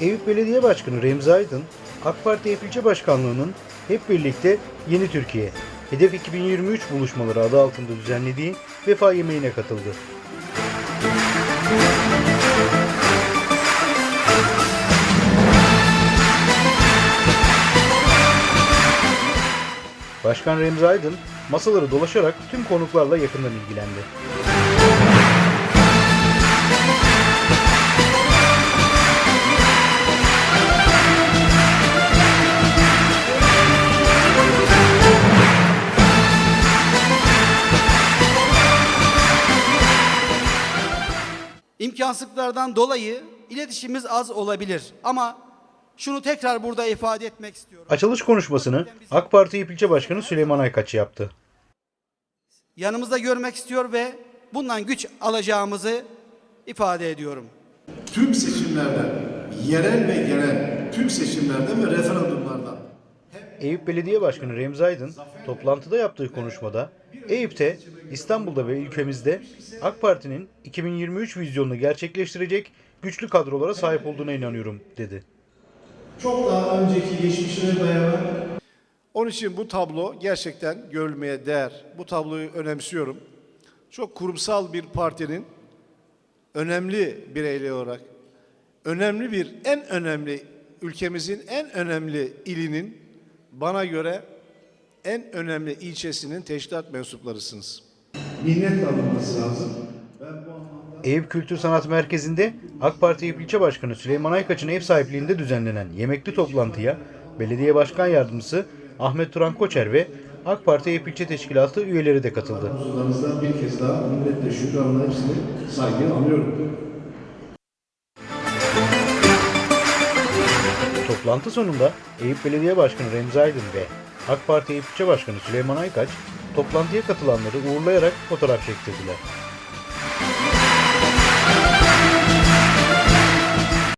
Eyüp Belediye Başkanı Remzi Aydın, AK Parti Eyüp Başkanlığı'nın hep birlikte Yeni Türkiye, Hedef 2023 buluşmaları adı altında düzenlediği vefa yemeğine katıldı. Başkan Remzi Aydın masaları dolaşarak tüm konuklarla yakından ilgilendi. İmkansızlıklardan dolayı iletişimimiz az olabilir ama şunu tekrar burada ifade etmek istiyorum. Açılış konuşmasını AK Parti İlçe Başkanı Süleyman Aykaç yaptı. Yanımızda görmek istiyor ve bundan güç alacağımızı ifade ediyorum. tüm seçimlerden, yerel ve genel tüm seçimlerden ve referandumlardan Eyüp Belediye Başkanı Remzi Aydın toplantıda yaptığı konuşmada Eyüp'te, İstanbul'da ve ülkemizde AK Parti'nin 2023 vizyonunu gerçekleştirecek güçlü kadrolara sahip olduğuna inanıyorum dedi. çok daha önceki geçmişine dayanan Onun için bu tablo gerçekten görülmeye değer. Bu tabloyu önemsiyorum. Çok kurumsal bir partinin önemli bireyli olarak önemli bir en önemli ülkemizin en önemli ilinin bana göre en önemli ilçesinin teşkilat mensuplarısınız. minnet alınması lazım. Eyüp Kültür Sanat Merkezi'nde AK Parti Eyüp İlçe Başkanı Süleyman Aykaç'ın ev sahipliğinde düzenlenen yemekli toplantıya Belediye Başkan Yardımcısı Ahmet Turan Koçer ve AK Parti Eyüp İlçe Teşkilatı üyeleri de katıldı. Huzurlarınızdan bir kez daha minnetle şükranla hepsini saygıyla anıyorum. Toplantı sonunda Eyüp Belediye Başkanı Remzi Aydın ve AK Parti Eyüp Başkanı Süleyman Aykaç toplantıya katılanları uğurlayarak fotoğraf çektirdiler.